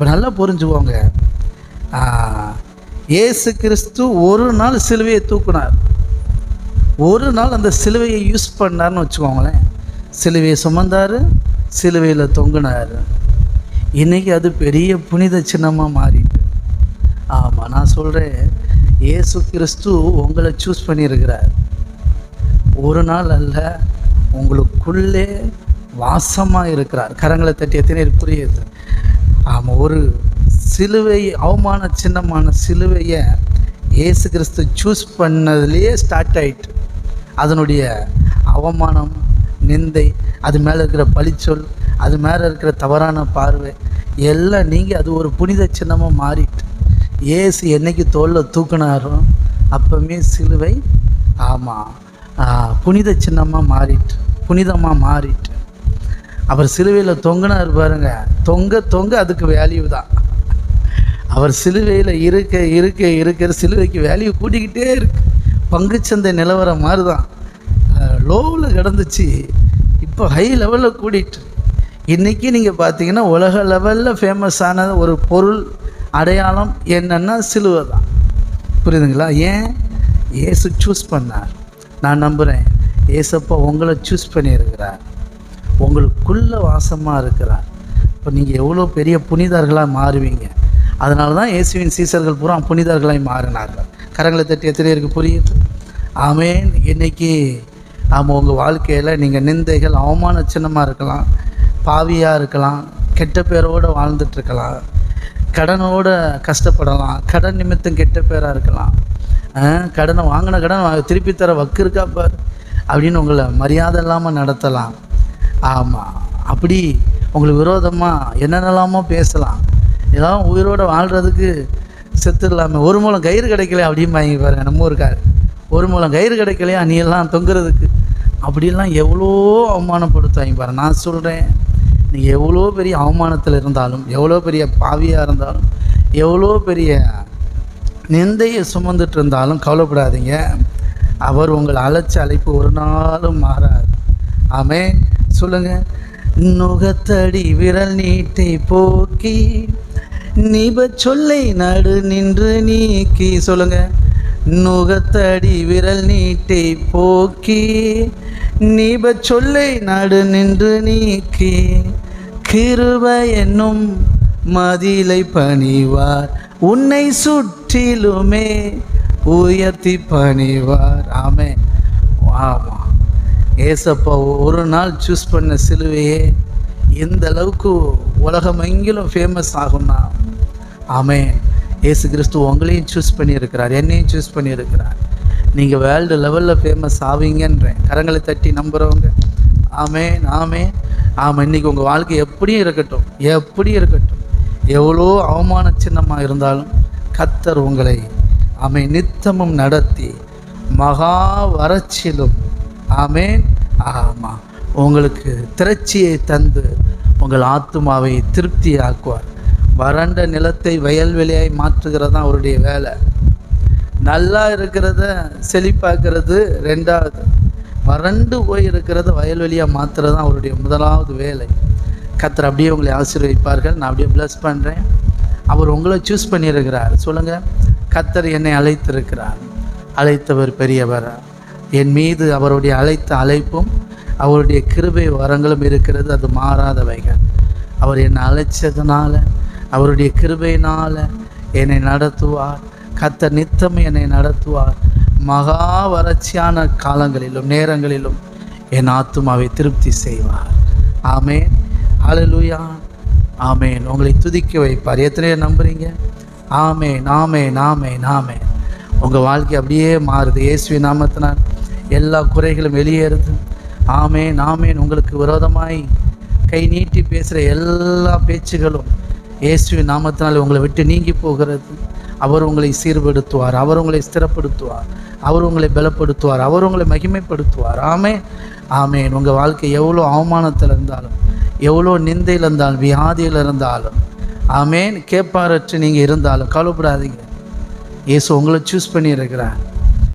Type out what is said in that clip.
இப்போ நல்லா புரிஞ்சுக்கோங்க. ஏசு இயேசு கிறிஸ்து ஒரு நாள் சிலுவையை தூக்குனார். ஒரு நாள் அந்த சிலுவையை யூஸ் பண்ணார்னு வச்சுக்கோங்களேன். சிலுவையை சுமந்தார் சிலுவையில் தொங்குனார். இன்னைக்கு அது பெரிய புனித சின்னமாக மாறிட்டு. ஆமாம் நான் சொல்கிறேன் இயேசு கிறிஸ்து உங்களை சூஸ் பண்ணியிருக்கிறார். ஒரு நாள் அல்ல உங்களுக்குள்ளே வாசமாக இருக்கிறார். கரங்களை தட்டி எத்தனை புரியுது? ஒரு சிலுவை அவமான சின்னமான சிலுவையை இயேசு கிறிஸ்து சூஸ் பண்ணதுலேயே ஸ்டார்ட் ஆயிட்டு. அதனுடைய அவமானம் நிந்தை அது மேலே இருக்கிற பழிச்சொல் அது மேலே இருக்கிற தவறான பார்வை எல்லாம் நீங்கள் அது ஒரு புனித சின்னமாக மாறிட்டு. ஏசு என்னைக்கு தோளில் தூக்கினாரோ அப்போவுமே சிலுவை ஆமாம் புனித சின்னமாக மாறிட்டு புனிதமாக மாறிட்டு. அவர் சிலுவையில் தொங்குனார் பாருங்க தொங்க தொங்க அதுக்கு வேல்யூ தான். அவர் சிலுவையில் இருக்க இருக்க இருக்கிற சிலுவைக்கு வேல்யூ கூட்டிக்கிட்டே இருக்கு. பங்குச்சந்தை நிலவரம் மாதிரி தான் லோவில் கிடந்துச்சு. இப்போ ஹை லெவலில் கூடிட்டு. இன்றைக்கி நீங்கள் பார்த்தீங்கன்னா உலக லெவலில் ஃபேமஸான ஒரு பொருள் அடையாளம் என்னன்னா சிலுவை தான். புரியுதுங்களா? ஏன்? ஏசு சூஸ் பண்ணார். நான் நம்புகிறேன் ஏசப்பா உங்களை சூஸ் பண்ணியிருக்கிறார். உங்களுக்குள்ளே வாசமாக இருக்கிறார். இப்போ நீங்கள் எவ்வளோ பெரிய புனிதர்களாக மாறுவீங்க. அதனால தான் இயேசுவின் சீசர்கள் பூரா புனிதர்களாய் மாறினார்கள். கரங்களை தட்டி எத்தனை புரியுது ஆமேன். இன்னைக்கு ஆமாம் உங்கள் வாழ்க்கையில் நீங்கள் நிந்தைகள் அவமான சின்னமாக இருக்கலாம் பாவியாக இருக்கலாம் கெட்ட பேரோடு வாழ்ந்துட்டுருக்கலாம் கடனோட கஷ்டப்படலாம் கடன் நிமித்தம் கெட்ட பேராக இருக்கலாம். கடனை வாங்கின கடன் திருப்பி தர வக்கு இருக்கா பார்? அப்படின்னு உங்களை மரியாதை இல்லாமல் நடத்தலாம். ஆமாம் அப்படி உங்களுக்கு விரோதமாக என்னென்னலாமோ பேசலாம். ஏதாவது உயிரோட வாழ்கிறதுக்கு இல்லாமல் ஒரு மூலம் கயிறு கிடைக்கல அப்படின்னு வாங்கி பாருங்க நம்ம ஊருக்காரு. ஒரு மூலம் கயிறு கிடைக்கலையா நீ எல்லாம் தொங்குறதுக்கு? அப்படிலாம் எவ்வளோ அவமானப்படுத்துவாங்க பாரு நான் சொல்கிறேன் நீ எவ்வளோ பெரிய அவமானத்தில் இருந்தாலும் எவ்வளோ பெரிய பாவியாக இருந்தாலும் எவ்வளோ பெரிய நிந்தையை சுமந்துட்டு இருந்தாலும் கவலைப்படாதீங்க. அவர் உங்கள் அழைச்ச அழைப்பு ஒரு நாளும் மாறாது. ஆமே சொல்லுங்க. நுகத்தடி விரல் நீட்டை போக்கி நிப சொல்லை நடு நின்று நீக்கி சொல்லுங்க. நுகத்தடி விரல் நீட்டை போக்கி நிப சொல்லை நடு நின்று நீக்கி கிருப என்னும் மதிலை பணிவார். உன்னை சுற்றிலுமே உயர்த்தி பணிவார். ஆமே ஏசப்பா ஒரு நாள் சூஸ் பண்ண சிலுவையே எந்த அளவுக்கு உலகமெங்கிலும் ஃபேமஸ் ஆகும்னா ஆமே ஏசு கிறிஸ்து உங்களையும் சூஸ் பண்ணியிருக்கிறார் என்னையும் சூஸ் பண்ணியிருக்கிறார். நீங்கள் வேர்ல்டு லெவலில் ஃபேமஸ் ஆவீங்கன்றேன். கரங்களை தட்டி நம்புகிறவங்க ஆமே ஆமே ஆமாம் இன்றைக்கி உங்கள் வாழ்க்கை எப்படியும் இருக்கட்டும் எப்படி இருக்கட்டும். எவ்வளோ அவமான சின்னமாக இருந்தாலும் கத்தர் உங்களை அமை நித்தமும் நடத்தி மகா வறட்சியிலும் ஆமேன். ஆமாம் உங்களுக்கு திரட்சியை தந்து உங்கள் ஆத்துமாவை திருப்தி ஆக்குவார் வறண்ட நிலத்தை வயல்வெளியாய் மாற்றுகிறது தான் அவருடைய வேலை. நல்லா இருக்கிறத செழிப்பாக்குறது ரெண்டாவது. வறண்டு போய் இருக்கிறத வயல்வெளியாக மாற்றுறது தான் அவருடைய முதலாவது வேலை. கத்தர் அப்படியே உங்களை ஆசீர்வதிப்பார்கள். நான் அப்படியே ப்ளஸ் பண்ணுறேன் அவர் உங்களை சூஸ் பண்ணியிருக்கிறார். சொல்லுங்கள் கத்தர் என்னை அழைத்திருக்கிறார். அழைத்தவர் பெரியவர். என் மீது அவருடைய அழைத்த அழைப்பும் அவருடைய கிருபை வரங்களும் இருக்கிறது அது மாறாதவைகள். அவர் என்னை அழைச்சதுனால அவருடைய கிருபையினால் என்னை நடத்துவார். கத்த நித்தம் என்னை நடத்துவார். மகா வறட்சியான காலங்களிலும் நேரங்களிலும் என் ஆத்துமாவை திருப்தி செய்வார். ஆமேன். ஹalleluya. ஆமேன். உங்களை துதிக்க வைப்பார். எத்தனையோ நம்புறீங்க? ஆமேன் ஆமேன் ஆமேன் ஆமேன். உங்கள் வாழ்க்கை அப்படியே மாறுது. இயேசுவி நாமத்தினால் எல்லா குறைகளும் வெளியேறுது. ஆமேன் ஆமேன். உங்களுக்கு விரோதமாய் கை நீட்டி பேசுகிற எல்லா பேச்சுகளும் இயேசுவின் நாமத்தினால் உங்களை விட்டு நீங்கி போகிறது. அவர் உங்களை சீர்படுத்துவார் அவர் உங்களை ஸ்திரப்படுத்துவார் அவர் உங்களை பலப்படுத்துவார் அவர் உங்களை மகிமைப்படுத்துவார். ஆமே ஆமேன். உங்கள் வாழ்க்கை எவ்வளோ அவமானத்தில் இருந்தாலும் எவ்வளோ நிந்தையில் இருந்தாலும் வியாதியில் இருந்தாலும் ஆமேன். கேட்பாரற்று நீங்கள் இருந்தாலும் கவலைப்படாதீங்க. இயேசு உங்களை சூஸ் பண்ணியிருக்கிறார்.